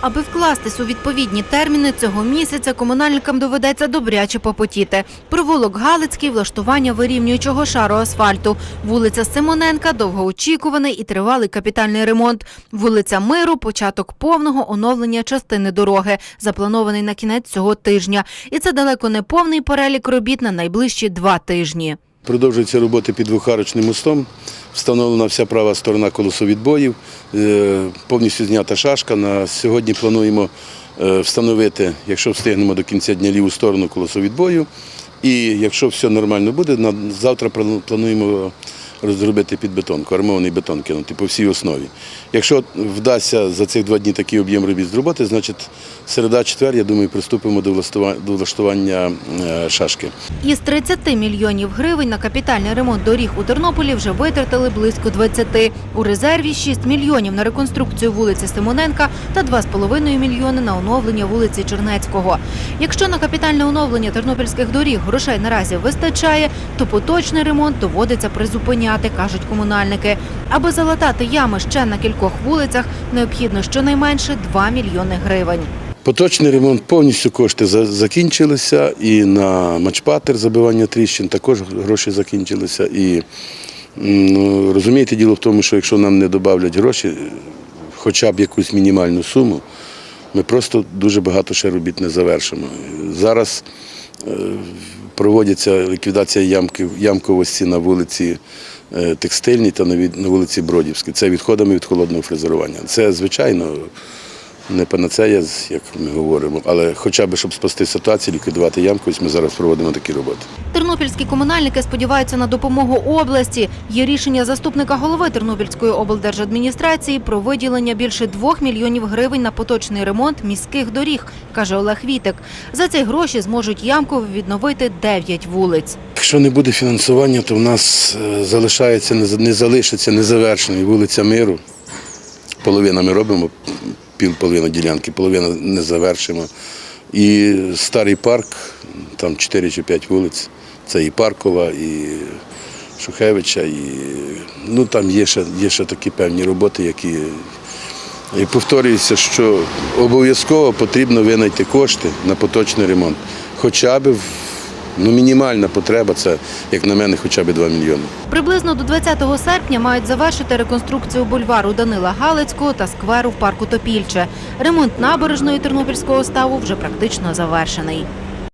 Аби вкластись у відповідні терміни цього місяця, комунальникам доведеться добряче попотіти. Провулок Галицький, влаштування вирівнюючого шару асфальту. Вулиця Симоненка, довгоочікуваний і тривалий капітальний ремонт. Вулиця Миру, початок повного оновлення частини дороги, запланований на кінець цього тижня. І це далеко не повний перелік робіт на найближчі два тижні. Продовжуються роботи під двохарочним мостом. Встановлена вся права сторона колесовідбоїв, е, повністю знята шашка. На сьогодні плануємо е, встановити, якщо встигнемо до кінця дня ліву сторону колосовідбою. І якщо все нормально буде, завтра плану- плануємо розробити підбетонку, армований бетон кинути по всій основі. Якщо вдасться за цих два дні такий об'єм робіт зробити, значить середа-четвер, я думаю, приступимо до влаштування е, шашки. Із 30 мільйонів гривень на капітальний ремонт доріг у Тернополі вже витратили близько 20. У резерві 6 мільйонів на реконструкцію вулиці Симоненка та 2,5 мільйони на оновлення вулиці Чернецького. Якщо на капітальне оновлення тернопільських доріг грошей наразі вистачає, то поточний ремонт доводиться призупиняти, кажуть комунальники. Аби залатати ями ще на кількох вулицях, необхідно щонайменше 2 мільйони гривень. Поточний ремонт повністю кошти закінчилися, і на матчпатер забивання тріщин також гроші закінчилися. І ну, розумієте, діло в тому, що якщо нам не додавлять гроші, хоча б якусь мінімальну суму, ми просто дуже багато ще робіт не завершимо. Зараз е, проводиться ліквідація ямків, ямковості на вулиці Текстильній та на на вулиці Бродівській. Це відходами від холодного фрезерування. Це, звичайно, не панацея, як ми говоримо, але хоча б, щоб спасти ситуацію, ліквідувати ямковість, ми зараз проводимо такі роботи. Тернопільські комунальники сподіваються на допомогу області. Є рішення заступника голови Тернопільської облдержадміністрації про виділення більше 2 мільйонів гривень на поточний ремонт міських доріг, каже Олег Вітик. За ці гроші зможуть ямково відновити 9 вулиць. Якщо не буде фінансування, то в нас е, залишається, не за- не залишиться незавершеною вулиця Миру. Половина ми робимо, пів половина ділянки, половина не завершимо. І старий парк, там 4 чи 5 вулиць. Це і Паркова, і Шухевича, і ну, там є ще, є ще такі певні роботи, які. І повторюється, що обов'язково потрібно винайти кошти на поточний ремонт. Хоча б ну, мінімальна потреба це, як на мене, хоча б 2 мільйони. Приблизно до 20 серпня мають завершити реконструкцію бульвару Данила Галицького та скверу в парку Топільче. Ремонт набережної Тернопільського ставу вже практично завершений.